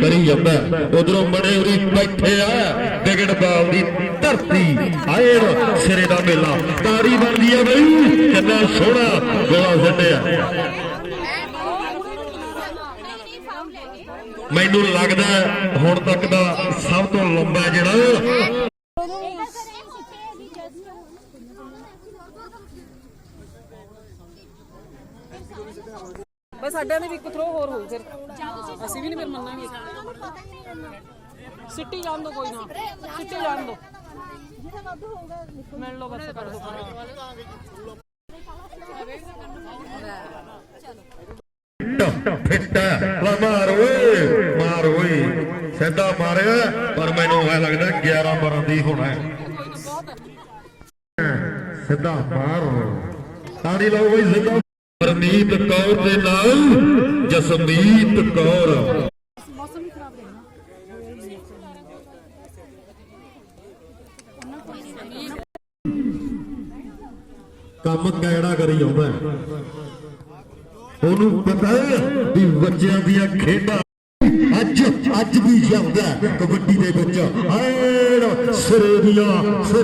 ਕਰੀ ਜਾਂਦਾ। ਉਧਰੋਂ ਬੜੇ ਉਰੀ ਬੈਠੇ ਆ, ਵਿਗੜ ਬਾਲ ਦੀ ਧਰਤੀ। ਆਏ ਸਿਰੇ ਦਾ ਮੇਲਾ। ਤਾੜੀ ਬਣਦੀ ਆ ਬਈ, ਕਿੰਨਾ ਸੋਹਣਾ ਗੋਲਾ ਛੱਡਿਆ। ਮੈਨੂੰ ਲੱਗਦਾ ਹੁਣ ਤੱਕ ਦਾ ਸਭ ਤੋਂ ਲੰਬਾ ਜਿਹੜਾ ਬਸ ਸਾਡਿਆਂ ਦੇ ਵੀ ਇੱਕ ਥਰੋ ਹੋਰ ਹੋਊ ਫਿਰ। ਅਸੀਂ ਵੀ ਨਹੀਂ ਫਿਰ ਮੰਨਾਂਗੇ। ਸਿੱਟੀ ਜਾਣ ਦੋ ਕੋਈ ਨਾ। ਸਿੱਟੀ ਜਾਣ ਦੋ। ਮਿਲ ਲਓ ਬਸ ਕਰ ਦੋ। ਫਿੱਟ ਲਾ ਮਾਰ ਓਏ ਮਾਰ ਓਏ। ਸਿੱਧਾ ਮਾਰਿਆ ਪਰ ਮੈਨੂੰ ਐ ਲੱਗਦਾ 11 ਮਾਰਾਂ ਦੀ ਹੋਣਾ। ਸਿੱਧਾ ਮਾਰ। ਤਾੜੀ ਲਾਓ ਓਏ ਸਿੱਧਾ ਪਰਨੀਤ ਕੌਰ ਦੇ ਨਾਲ ਜਸਮੀਤ ਕੌਰ। ਕੰਮ ਕਿਹੜਾ ਕਰੀ ਆਉਂਦਾ। ਉਹਨੂੰ ਪਤਾ ਹੈ ਵੀ ਬੱਚਿਆਂ ਦੀਆਂ ਖੇਡਾਂ ਅੱਜ ਅੱਜ ਵੀ ਜਾਂਦਾ ਕਬੱਡੀ ਦੇ ਵਿੱਚ। ਆਏ ਸਿਰੇ ਦੀਆਂ ਸਿਰੇ